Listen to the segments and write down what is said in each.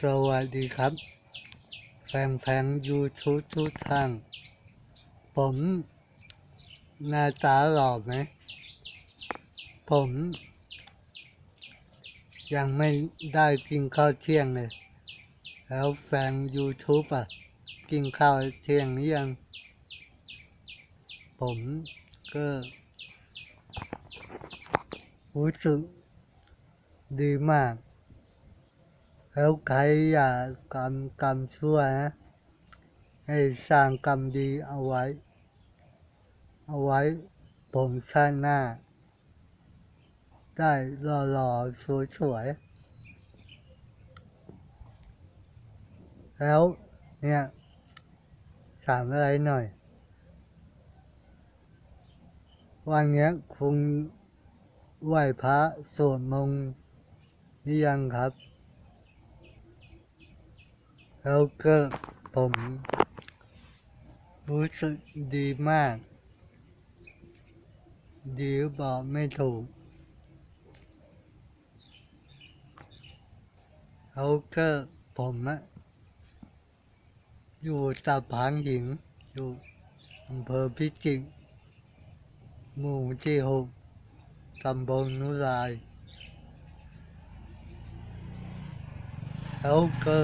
สวัสดีครับ แฟนแฟนยูทูบทุกท่านผมหน้าตาหล่อไหม ผม ยังไม่ได้กินข้าวเที่ยงเลย แล้วแฟน YouTube อะ กินข้าวเที่ยงหรือยัง ผมก็รู้สึกดีมาก แล้วใครอยากกรรมกรรมชั่วนะ ให้สร้างกรรมดีเอาไว้ เอาไว้ผมชาติหน้า ได้หล่อๆสวยๆแล้วเนี่ยถามอะไรหน่อย วันนี้คุณไหว้พระสวดมนต์หรือยังครับ แล้วก็ผมรู้สึกดีมาก ดีบอกไม่ถูกแล้วก็ผมอะอยู่ตะพานหิง อยู่อำเภอพิจิตรหมู่ที่หกตำบลนุรายแล้วก็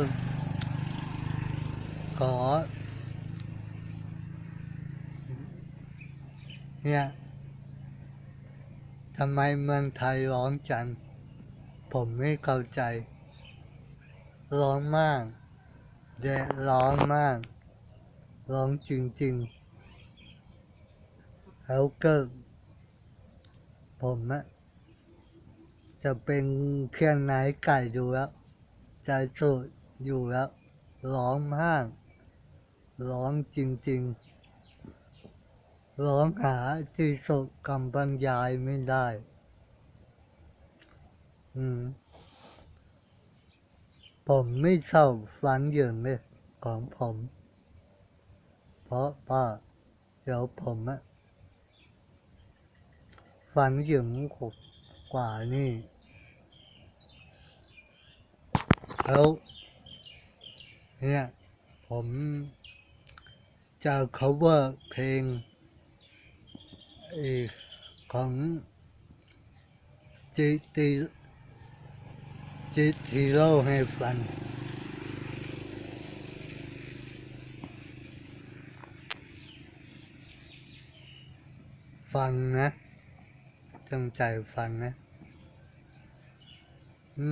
ขอ เนี่ยทำไมเมืองไทยร้อนจัง ผมไม่เข้าใจ ร้อนมากแดดร้อนมาก ร้อนจริงๆแล้วก็ผมอะจะเป็นเครื่องในไก่อยู่แล้ว ใจสุดอยู่แล้วร้อนมาก ร้อนจริงๆ ร้องหาที่สุดคำบรรยายไม่ได้ อืม ผมไม่ชอบฟันเหยิงเลยของผม เพราะว่าเดี๋ยวผมอะฟันเหยิงกว่านี่แล้วเนี่ยผม จะ cover เพลงอของจิติจิติโร่ให้ฟังฟังนะตั้งใจฟังนะ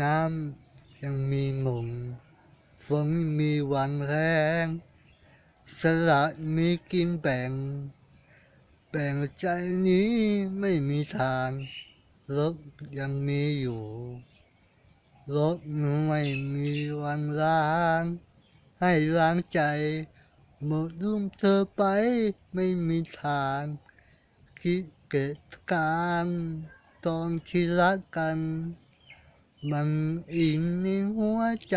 น้ำยังมีหมุนฝนมีวันแรง สละมีกินแบ่ง แบ่งใจนี้ไม่มีทางรถยังมีอยู่ รถไม่มีวันล้าง ให้ล้างใจ หมดรุ่มเธอไปไม่มีทางคิดเกิดการตอนที่รักกัน มันอิงในหัวใจ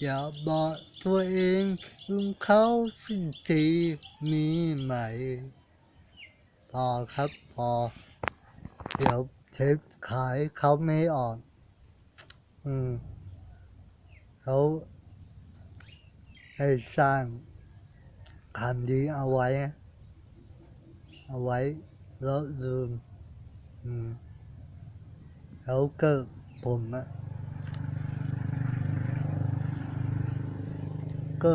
อย่าบอกตัวเองลืมเขาสิ้นทีมีใหม่พอครับพอ เดี๋ยวเทปขายเขาไม่ออก อืมเขาให้สร้างคำดีเอาไว้ เอาไว้แล้วลืม อืมแล้วก็ ผมอะก็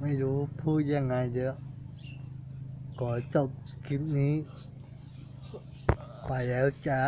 ไม่รู้พูดยังไงเดี๋ยวขอจบคลิปนี้ ไปแล้วจ้า